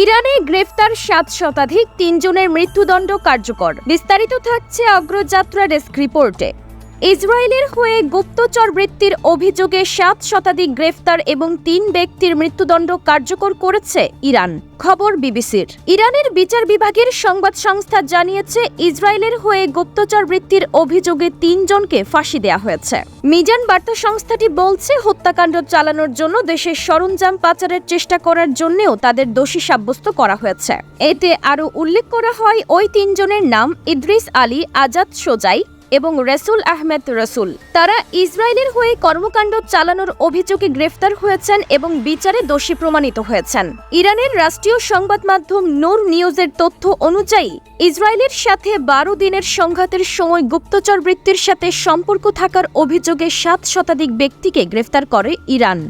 ইরানে গ্রেফতার সাত শতাধিক তিনজনের মৃত্যুদণ্ড কার্যকর। বিস্তারিত থাকছে অগ্রযাত্রা ডেস্ক রিপোর্টে। ইসরায়েলের হয়ে গুপ্তচর বৃত্তির অভিযোগে সাত শতাধিক গ্রেফতার এবং তিন ব্যক্তির মৃত্যুদণ্ড কার্যকর করেছে ইরান। খবর বিবিসির। ইরানের বিচার বিভাগের সংবাদ সংস্থা জানিয়েছে, ইসরায়েলের হয়ে গুপ্তচর বৃত্তির অভিযোগে তিনজনকে ফাঁসি দেওয়া হয়েছে। মিজান বার্তা সংস্থাটি বলছে, হত্যাকাণ্ড চালানোর জন্য দেশের সরঞ্জাম পাচারের চেষ্টা করার জন্যও তাদের দোষী সাব্যস্ত করা হয়েছে। এতে আরও উল্লেখ করা হয়, ওই তিনজনের নাম ইদ্রিস আলী আজাদ সোজাই এবং রসুল আহমেদ রসুল। তারা ইসরায়েলের হয়ে কর্মকাণ্ড চালানোর অভিযোগে গ্রেফতার হয়েছেন এবং বিচারে দোষী প্রমাণিত হয়েছেন। ইরানের রাষ্ট্রীয় সংবাদ মাধ্যম নূর নিউজের তথ্য অনুযায়ী, ইসরায়েলের সাথে বারো দিনের সংঘাতের সময় গুপ্তচর বৃত্তির সাথে সম্পর্ক থাকার অভিযোগে সাত শতাধিক ব্যক্তিকে গ্রেফতার করে ইরান।